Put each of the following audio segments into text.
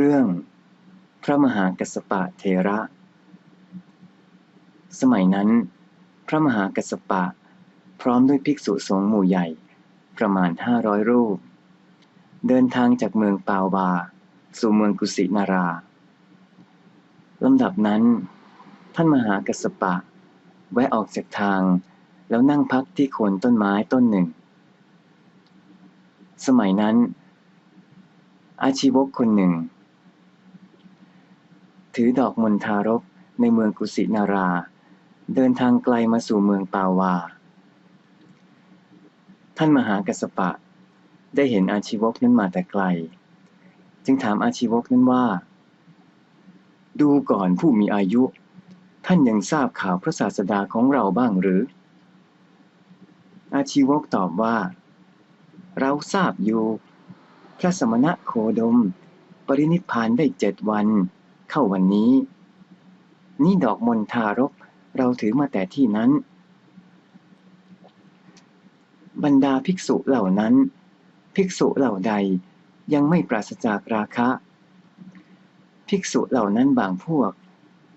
เรื่อง พระมหากัสสปะเทระ สมัยนั้น พระมหากัสสปะ พร้อมด้วยภิกษุสงฆ์หมู่ใหญ่ ประมาณห้าร้อยรูป เดินทางจากเมืองปาวบา สู่เมืองกุสินาราลำดับนั้น ท่านมหากัสสปะ แวะออกจากทางแล้วนั่งพักที่โคนต้นไม้ต้นหนึ่ง สมัยนั้น อาชีวกคนหนึ่ง ถือดอกมณฑารกในเมืองกุสินารา เดินทางไกลมาสู่เมืองปาวา ท่านมหากัสปะ ได้เห็นอาชีวกนั้นมาแต่ไกล จึงถามอาชีวกนั้นว่า ดูก่อนผู้มีอายุ ท่านยังทราบข่าวพระศาสดาของเราบ้างหรือ อาชีวกตอบว่า เราทราบอยู่ พระสมณะโคดม ปรินิพพานได้เจ็ดวัน เข้าวันนี้ นี่ดอกมณฑารกเราถือมาแต่ที่นั้น บรรดาภิกษุเหล่านั้น ภิกษุเหล่าใดยังไม่ปราศจากราคะ ภิกษุเหล่านั้นบางพวก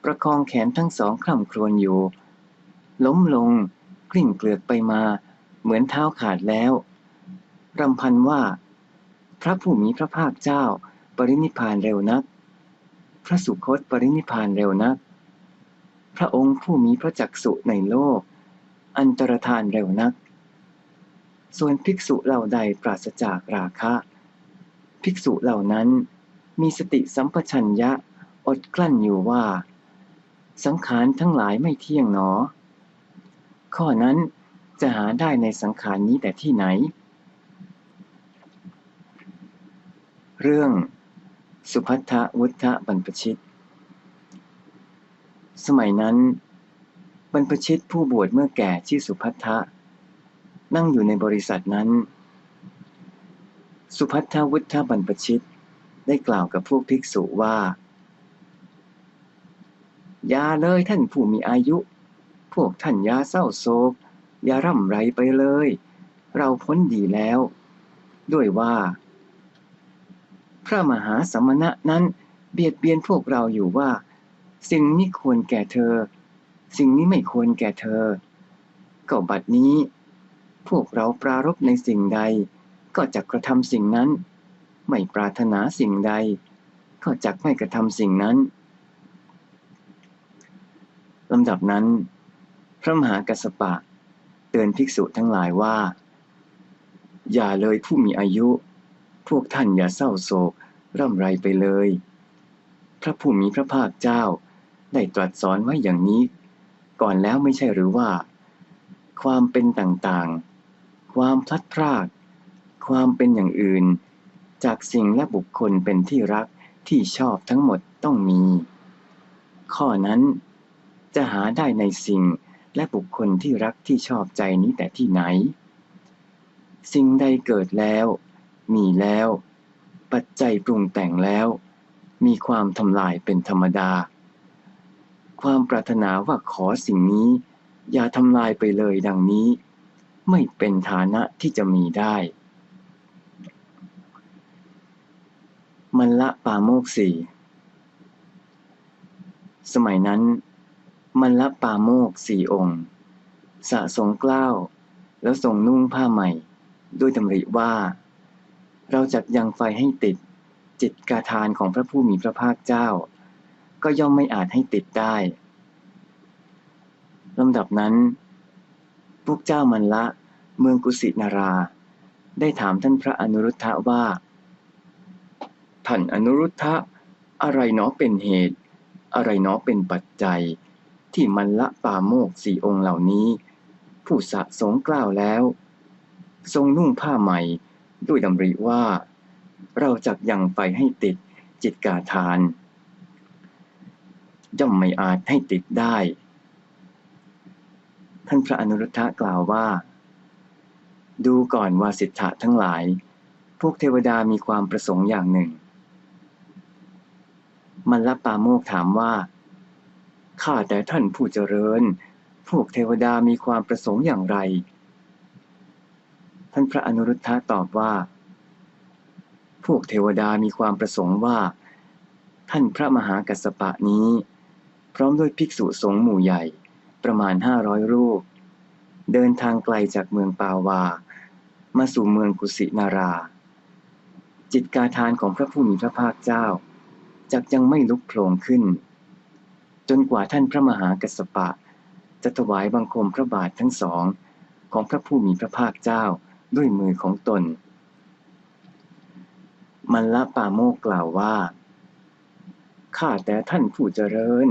ประคองแขนทั้งสองคล่ำครวญอยู่ ล้มลงกลิ้งเกลือกไปมาเหมือนเท้าขาดแล้วรำพันว่า พระผู้มีพระภาคเจ้าปรินิพานเร็วนัก ระสุคตปรินิพานเร็วนัก พระองค์ผู้มีพระจักสุในโลก อันตรธานเร็วนัก ส่วนภิกษุเหล่าใดปราศจากราคะ ภิกษุเหล่านั้นมีสติสัมปชัญญะอดกลั้นอยู่ว่า สังขารทั้งหลายไม่เที่ยงหนอ ข้อนั้นจะหาได้ในสังขารนี้แต่ที่ไหน เรื่อง สุพัทธวุฒะบรรพชิต สมัยนั้น บรรพชิตผู้บวชเมื่อแก่ชื่อสุพัทธะนั่งอยู่ในบริษัทนั้น สุพัทธวุฒะบรรพชิตได้กล่าวกับพวกภิกษุว่า อย่าเลยท่านผู้มีอายุ พวกท่านอย่าเศร้าโศก อย่าร่ำไรไปเลย เราพ้นดีแล้ว ด้วยว่า พระมหาสมณะนั้นเบียดเบียนพวกเราอยู่ว่า สิ่งนี้ควรแก่เธอ สิ่งนี้ไม่ควรแก่เธอ ก็บัดนี้ พวกเราปรารบในสิ่งใด ก็จะกระทำสิ่งนั้น ไม่ปรารถนาสิ่งใด ก็จักไม่กระทำสิ่งนั้นลำดับนั้น พระมหากัสปะ เตือนภิกษุทั้งหลายว่า อย่าเลยผู้มีอายุ พวกท่านอย่าเศร้าโศก ร่ำไรไปเลย พระผู้มีพระภาคเจ้า ได้ตรัสสอนไว้อย่างนี้ ก่อนแล้วไม่ใช่หรือว่า ความเป็นต่างๆ ความพลัดพราก ความเป็นอย่างอื่น จากสิ่งและบุคคลเป็นที่รักที่ชอบทั้งหมดต้องมี ข้อนั้นจะหาได้ในสิ่งและบุคคลที่รักที่ชอบใจนี้แต่ที่ไหน สิ่งใดเกิดแล้ว มีแล้ว ปัจจัยปรุงแต่งแล้ว มีความทำลายเป็นธรรมดา ความปรารถนาว่าขอสิ่งนี้ อย่าทำลายไปเลยดังนี้ ไม่เป็นฐานะที่จะมีได้ มันละปาโมกสี่สมัยนั้น มันละปาโมกสี่องค์ สะสงกล้าว แล้วทรงนุ่งผ้าใหม่ ด้วยดำริว่า เราจักยังไฟให้ติด จิตกาทานของพระผู้มีพระภาคเจ้า ก็ย่อมไม่อาจให้ติดได้ลำดับนั้น พวกเจ้ามันละเมืองกุสินารา ได้ถามท่านพระอนุรุทธะว่า ท่านอนุรุทธะ อะไรเนาะเป็นเหตุ อะไรเนาะเป็นปัจจัย ที่มันละปาโมกสี่องค์เหล่านี้ ผู้สะสงกล่าวแล้ว ทรงนุ่งผ้าใหม่ ด้วยดำริว่า เราจักยังไฟให้ติดจิตกาทาน ย่อมไม่อาจให้ติดได้ ท่านพระอนุรุทธะกล่าวว่า ดูก่อนว่าสิทธะทั้งหลาย พวกเทวดามีความประสงค์อย่างหนึ่ง มันละปาโมกถามว่า ข้าแต่ท่านผู้เจริญ พวกเทวดามีความประสงค์อย่างไรานพระอนุรุทธะตอบว่า พวกเทวดามีความประสงค์ว่า ท่านพระมหากัสสปะนี้ พร้อมด้วยภิกษุสงฆ์หมู่ใหญ่ ประมาณห้าร้อยรูป เดินทางไกลจากเมืองปาวา มาสู่เมืองกุสินารา จิตกาทานของพระผู้มีพระภาคเจ้าจักยังไม่ลุกโผล่ขึ้น จนกว่าท่านพระมหากัสสปะ จะถวายบังคมพระบาททั้งสองของพระผู้มีพระภาคเจ้า ด้วยมือของตน มันละปาโมกกล่าวว่า ข้าแต่ท่านผู้เจริญ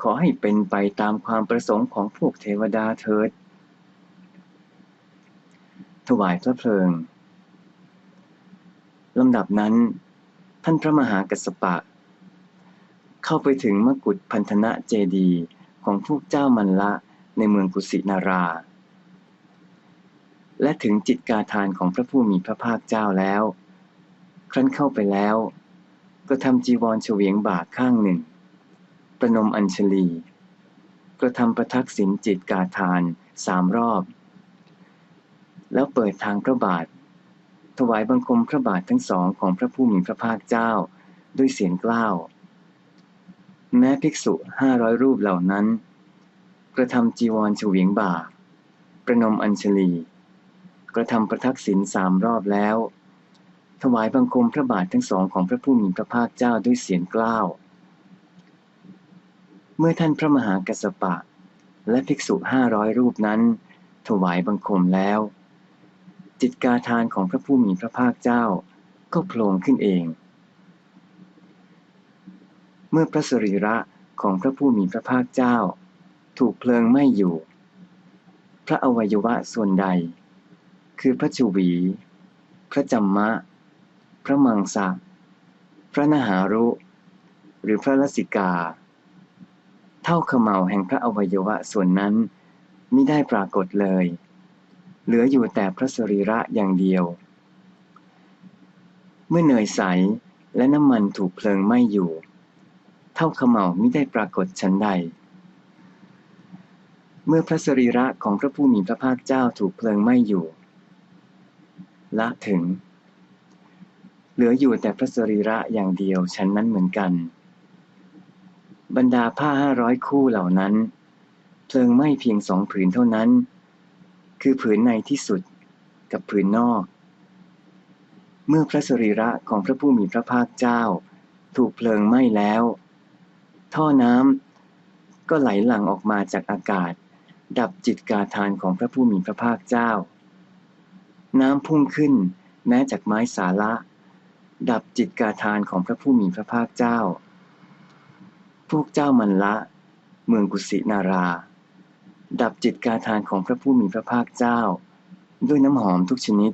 ขอให้เป็นไปตามความประสงค์ของพวกเทวดาเถิด ถวายพระเพลิงลำดับนั้น ท่านพระมหากัสปะ เข้าไปถึงมกุฏพันธนะเจดีของพวกเจ้ามันละในเมืองกุสินารา และถึงจิตกาทานของพระผู้มีพระภาคเจ้าแล้ว ครั้นเข้าไปแล้ว ก็ทำจีวรเฉวียงบ่าข้างหนึ่ง ประนมอัญชลีกระทำประทักษิณจิตกาทานสามรอบ แล้วเปิดทางพระบาท ถวายบังคมพระบาททั้งสองของพระผู้มีพระภาคเจ้าด้วยเสียงกล้าว แม้ภิกษุห้าร้อยรูปเหล่านั้น กระทำจีวรเฉวียงบ่า ประนมอัญชลี กระทำประทักษิณสามรอบแล้ว ถวายบังคมพระบาททั้งสองของพระผู้มีพระภาคเจ้าด้วยเสียงกล้าว เมื่อท่านพระมหากัสสปะ และภิกษุห้าร้อยรูปนั้น ถวายบังคมแล้ว จิตกาทานของพระผู้มีพระภาคเจ้าก็โผล่ขึ้นเอง เมื่อพระสรีระของพระผู้มีพระภาคเจ้า ถูกเพลิงไหม้อยู่ พระอวัยวะส่วนใด คือพระจูวี พระจัมมะ พระมังสะพระนหารุ หรือพระลสิกา เท่าขมเหาแห่งพระอวัยวะส่วนนั้นมิได้ปรากฏเลย เหลืออยู่แต่พระสรีระอย่างเดียว เมื่อเนยใสและน้ำมันถูกเพลิงไหม้อยู่ เท่าขมเหามิได้ปรากฏชั้นใด เมื่อพระสรีระของพระผู้มีพระภาคเจ้าถูกเพลิงไหม้อยู่ ละถึง เหลืออยู่แต่พระสรีระอย่างเดียวชั้นนั้นเหมือนกัน บรรดาผ้าห้าร้อยคู่เหล่านั้น เพลิงไหม้เพียงสองผืนเท่านั้น คือผืนในที่สุดกับผืนนอก เมื่อพระสรีระของพระผู้มีพระภาคเจ้า ถูกเพลิงไหม้แล้ว ท่อน้ำก็ไหลหลั่งออกมาจากอากาศ ดับจิตกาทานของพระผู้มีพระภาคเจ้า น้ำพุ่งขึ้น แม้จากไม้สาระ ดับจิตกาทานของพระผู้มีพระภาคเจ้า พวกเจ้ามันละ เมืองกุสินารา ดับจิตกาทานของพระผู้มีพระภาคเจ้า ด้วยน้ำหอมทุกชนิด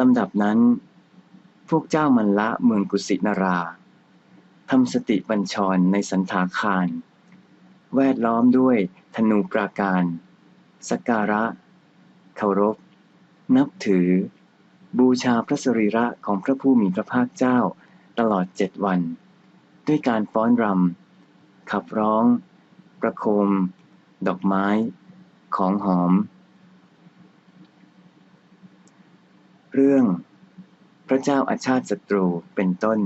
ลำดับนั้น พวกเจ้ามันละเมืองกุสินาราทำสติบัญชรในสันถาคาร แวดล้อมด้วยธนูปราการ สกการะ เคารพ นับถือ บูชาพระสรีระของพระผู้มีพระภาคเจ้าตลอดเจ็ดวัน ด้วยการฟ้อนรำ ขับร้อง ประโคม ดอกไม้ ของหอม เรื่อง พระเจ้าอาชาติศัตรูเป็นต้น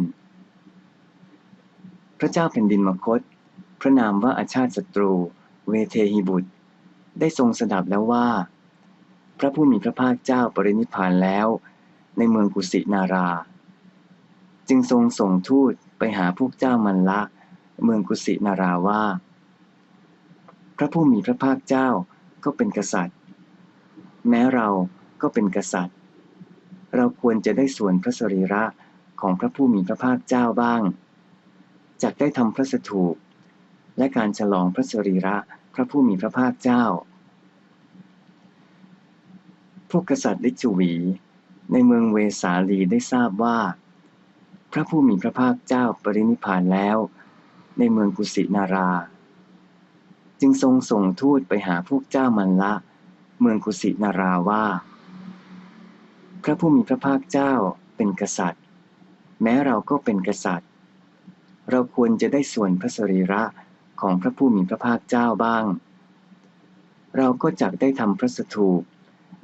พระเจ้าแผ่นดินมคต พระนามว่าอาชาติศัตรู เวเทหิบุตร ได้ทรงสดับแล้วว่า พระผู้มีพระภาคเจ้าปรินิพพานแล้ว ในเมืองกุสินารา จึงทรงส่งทูตไปหาพวกเจ้ามันละ เมืองกุสินาราว่า พระผู้มีพระภาคเจ้าก็เป็นกษัตริย์ แม้เราก็เป็นกษัตริย์ เราควรจะได้ส่วนพระสรีระของพระผู้มีพระภาคเจ้าบ้างจากได้ทำพระสถูปและการฉลองพระสรีระพระผู้มีพระภาคเจ้า วกกษัตริย์ลิจูวี ในเมืองเวสาลีได้ทราบว่า พระผู้มีพระภาคเจ้าปรินิพพานแล้ว ในเมืองกุสินารา จึงทรงส่งทูตไปหาพวกเจ้ามันละ เมืองกุสินาราว่า พระผู้มีพระภาคเจ้าเป็นกษัตริย์ แม้เราก็เป็นกษัตริย์ เราควรจะได้ส่วนพระสรีระของพระผู้มีพระภาคเจ้าบ้าง เราก็จักได้ทำพระสถูป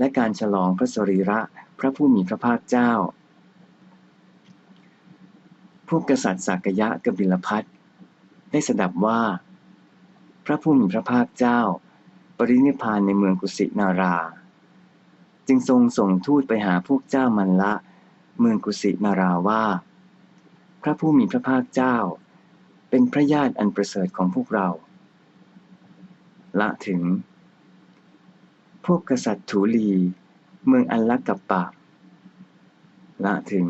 และการฉลองพระสรีระพระผู้มีพระภาคเจ้า พวกกษัตริย์สักยะกบิลพัทได้สดับว่า พระผู้มีพระภาคเจ้า ปรินิพพานในเมืองกุสินารา จึงทรงส่งทูตไปหาพวกเจ้ามันละ เมืองกุสินาราว่า พระผู้มีพระภาคเจ้า เป็นพระญาติอันประเสริฐของพวกเรา ละถึง พวกกษัตริย์ถูลี เมืองอันลักกับปะละถึง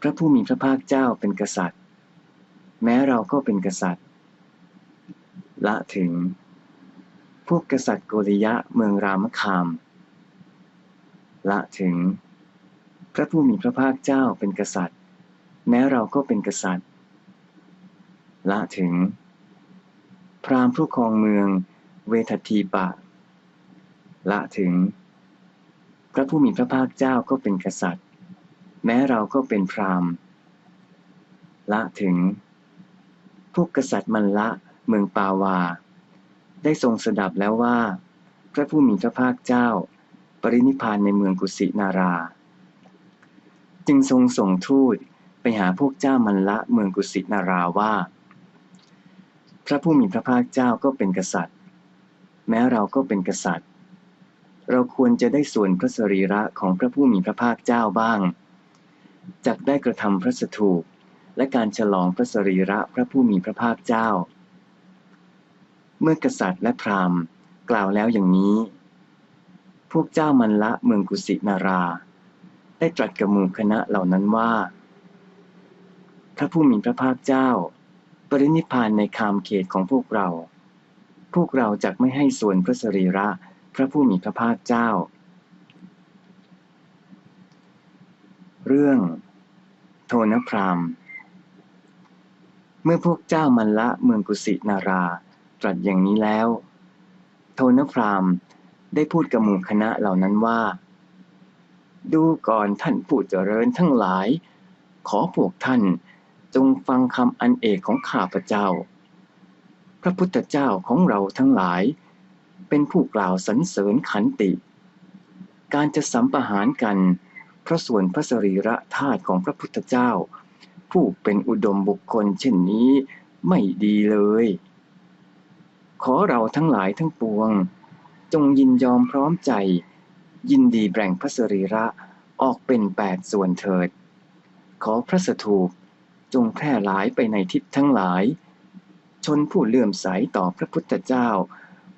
พระผู้มีพระภาคเจ้าเป็นกษัตริย์ แม้เราก็เป็นกษัตริย์ ละถึง พวกกษัตริย์โกริยะเมืองรามคาม ละถึง พระผู้มีพระภาคเจ้าเป็นกษัตริย์ แม้เราก็เป็นกษัตริย์ ละถึง พราหมณ์ผู้ครองเมืองเวททีปะ ละถึง พระผู้มีพระภาคเจ้าก็เป็นกษัตริย์ แม้เราก็เป็นพราหมณ์ละถึง พวกกษัตริย์มันละเมืองปาวา ได้ทรงสดับแล้วว่า พระผู้มีพระภาคเจ้า ปรินิพานในเมืองกุสินารา จึงทรงส่งทูตไปหาพวกเจ้ามันละเมืองกุสินาราว่า พระผู้มีพระภาคเจ้าก็เป็นกษัตริย์ แม้เราก็เป็นกษัตริย์ เราควรจะได้ส่วนพระสรีระของพระผู้มีพระภาคเจ้าบ้าง จักได้กระทำพระสถูปและการฉลองพระสรีระพระผู้มีพระภาคเจ้า เมื่อกษัตริย์และพราหมณ์กล่าวแล้วอย่างนี้ พวกเจ้ามันละเมืองกุสินารา ได้ตรัสกับหมู่คณะเหล่านั้นว่า พระผู้มีพระภาคเจ้า ปรินิพพานในคามเขตของพวกเรา พวกเราจะไม่ให้ส่วนพระสรีระ พระผู้มีพระภาคเจ้า เรื่อง โทนพรามเมื่อพวกเจ้ามันละเมืองกุสินาราตรัสอย่างนี้แล้ว โทนพรามได้พูดกับหมู่คณะเหล่านั้นว่า ดูก่อนท่านผู้เจริญทั้งหลาย ขอพวกท่านจงฟังคำอันเอกของข้าพเจ้า พระพุทธเจ้าของเราทั้งหลาย เป็นผู้กล่าวสรรเสริญขันติ การจะสัมปหารกันเพราะส่วนพระสรีระธาตุของพระพุทธเจ้า ผู้เป็นอุดมบุคคลเช่นนี้ไม่ดีเลย ขอเราทั้งหลายทั้งปวง จงยินยอมพร้อมใจ ยินดีแบ่งพระสรีระออกเป็นแปดส่วนเถิด ขอพระสถูปจงแพร่หลายไปในทิศทั้งหลาย ชนผู้เลื่อมใสต่อพระพุทธเจ้า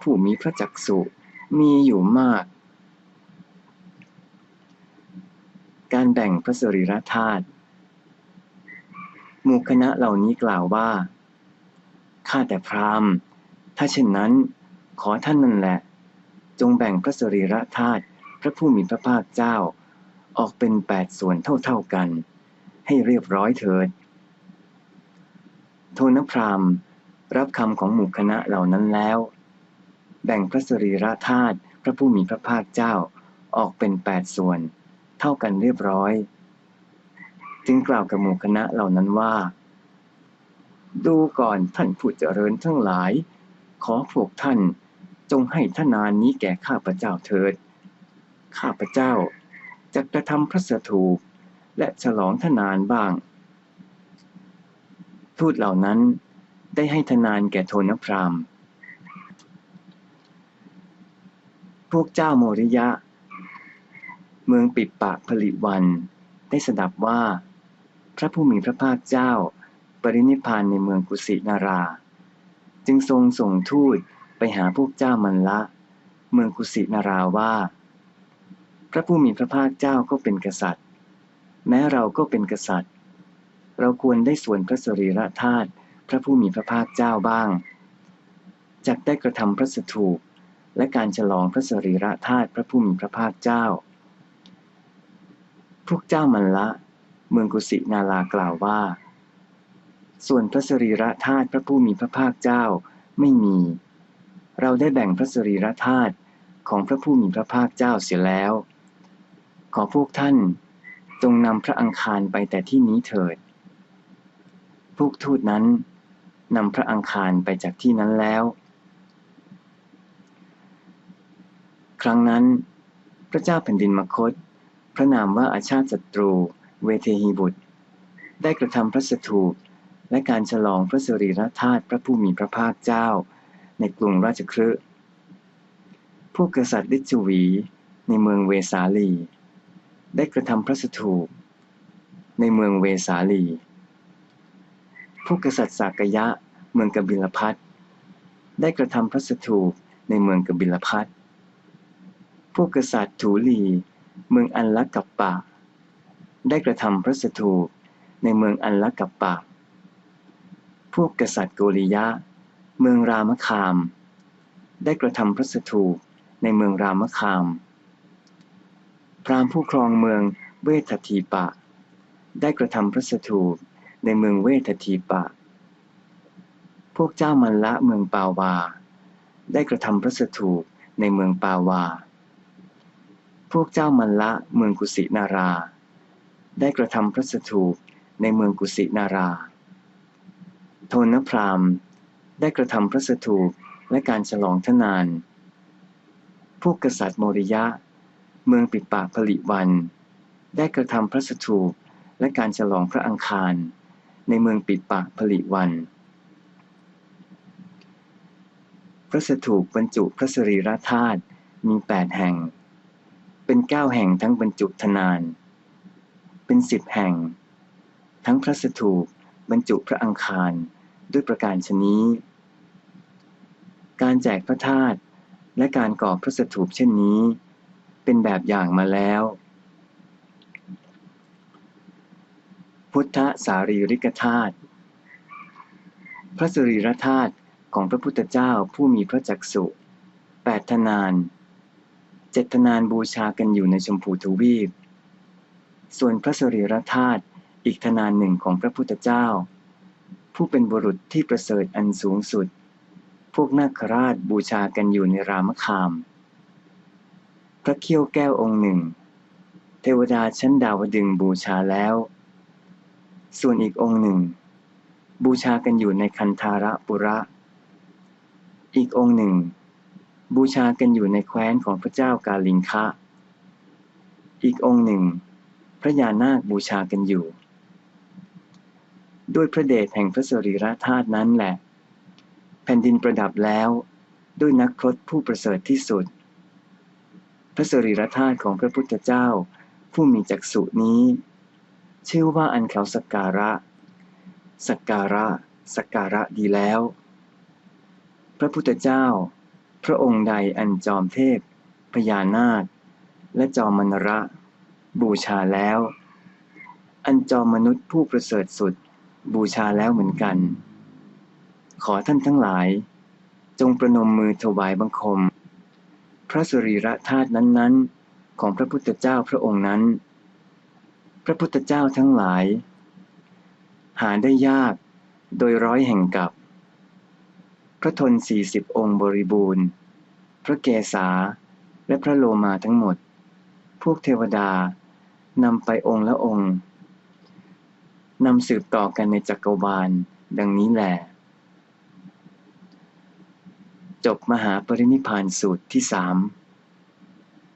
ผู้มีพระจักสุมีอยู่มาก การแบ่งพระสรีระธาตุหมู่คณะเหล่านี้กล่าวว่า ข้าแต่พราหมณ์ ถ้าเช่นนั้น ขอท่านนั่นแหละ จงแบ่งพระสรีระธาตุพระผู้มีพระภาคเจ้า ออกเป็นแปดส่วนเท่าๆกัน ให้เรียบร้อยเถิด โทนพราหมณ์รับคำของหมู่คณะเหล่านั้นแล้ว แบ่งพระสรีระธาตุพระผู้มีพระภาคเจ้าออกเป็นแปดส่วน เท่ากันเรียบร้อย จึงกล่าวกับหมู่คณะเหล่านั้นว่า ดูก่อนท่านผู้เจริญทั้งหลาย ขอพวกท่านจงให้ทนานนี้แก่ข้าพเจ้าเถิด ข้าพเจ้าจะกระทำพระสถูปและฉลองทนานบ้าง ทูตเหล่านั้นได้ให้ทนานแก่โทนพราหมณ์ พวกเจ้าโมริยะ เมืองปิดปากผลิวัน ได้สดับว่า พระผู้มีพระภาคเจ้า ปรินิพานในเมืองกุสินารา จึงทรงส่งทูตไปหาพวกเจ้ามันละ เมืองกุสินาราว่า พระผู้มีพระภาคเจ้าก็เป็นกษัตริย์ แม้เราก็เป็นกษัตริย์ เราควรได้ส่วนพระสรีระธาตุพระผู้มีพระภาคเจ้าบ้างจักได้กระทำพระสถูป และการฉลองพระสรีระธาตุพระผู้มีพระภาคเจ้า พวกเจ้ามันละ เมืองกุสินาลากล่าวว่า ส่วนพระสรีระธาตุพระผู้มีพระภาคเจ้าไม่มี เราได้แบ่งพระสรีระธาตุของพระผู้มีพระภาคเจ้าเสียแล้ว ขอพวกท่านจงนำพระอังคารไปแต่ที่นี้เถิด พวกทูตนั้นนำพระอังคารไปจากที่นั้นแล้ว ครั้งนั้น พระเจ้าแผ่นดินมคต พระนามว่าอาชาติศัตรู เวเทหีบุตร ได้กระทำพระสถูปและการฉลองพระสรีรธาตุพระผู้มีพระภาคเจ้า ในกรุงราชคฤห์พวกกษัตริย์ลิชวี ในเมืองเวสาลี ได้กระทำพระสถูปในเมืองเวสาลีพวกกษัตริย์สากยะ เมืองกบิลพัทได้กระทำพระสถูปในเมืองกบิลพัท พวกกษัตริย์ถูลี เมืองอันละกัปปะ ได้กระทำพระสถูปในเมืองอันละกัปปะ พวกกษัตริย์โกริยะ เมืองรามคาม ได้กระทำพระสถูปในเมืองรามคาม พราหมณ์ผู้ครองเมืองเวททีปะ ได้กระทำพระสถูปในเมืองเวททีปะ พวกเจ้ามันละเมืองปาวา ได้กระทำพระสถูปในเมืองปาวา พวกเจ้ามันละเมืองกุสินารา ได้กระทำพระสถูปในเมืองกุสินารา โทนพรามได้กระทำพระสถูปและการฉลองทนาน พวกกษัตริย์โมริยะ เมืองปิดปากผลิวัน ได้กระทำพระสถูปและการฉลองพระอังคาร ในเมืองปิดปากผลิวัน พระสถูปบรรจุพระสรีระธาตุมีแปดแห่ง เป็นเก้าแห่งทั้งบรรจุทนาน เป็นสิบแห่ง ทั้งพระสถูปบรรจุพระอังคารด้วยประการชนี้ การแจกพระธาตุและการก่อพระสถูปเช่นนี้ เป็นแบบอย่างมาแล้ว พุทธสารีริกธาตุพระสรีรธาตุของพระพุทธเจ้าผู้มีพระจักสุแปดทนาน เจ็ดทนานบูชากันอยู่ในชมพูทวีป ส่วนพระสรีรธาตุอีกทนานหนึ่งของพระพุทธเจ้า ผู้เป็นบุรุษที่ประเสริฐอันสูงสุด พวกนาคราชบูชากันอยู่ในรามคาม พระเขี้ยวแก้วองค์หนึ่ง เทวดาชั้นดาวดึงบูชาแล้ว ส่วนอีกองค์หนึ่ง บูชากันอยู่ในคันธาระปุระ อีกองค์หนึ่ง บูชากันอยู่ในแคว้นของพระเจ้ากาลิงคะ อีกองค์หนึ่ง พระยานาคบูชากันอยู่ ด้วยพระเดชแห่งพระสรีระธาตุนั้นแหละ แผ่นดินประดับแล้วด้วยนักพรตผู้ประเสริฐที่สุด พระสรีระธาตุของพระพุทธเจ้าผู้มีจักษุนี้ ชื่อว่าอันเขาสักการะ สักการะ สักการะดีแล้ว พระพุทธเจ้า พระองค์ใดอันจอมเทพ พญานาค และจอมมนระ บูชาแล้ว อันจอมมนุษย์ผู้ประเสริฐสุด บูชาแล้วเหมือนกัน ขอท่านทั้งหลาย จงประนมมือถวายบังคม พระสรีระธาตุนั้นๆ ของพระพุทธเจ้าพระองค์นั้น พระพุทธเจ้าทั้งหลาย หาได้ยากโดยร้อยแห่งกับ ระทนสี่สิบองค์บริบูรณ์ พระเกศาและพระโลมาทั้งหมด พวกเทวดานำไปองค์ละองค์นำสืบต่อกันในจักรวาลดังนี้แหละจบมหาปรินิพพานสูตรที่สาม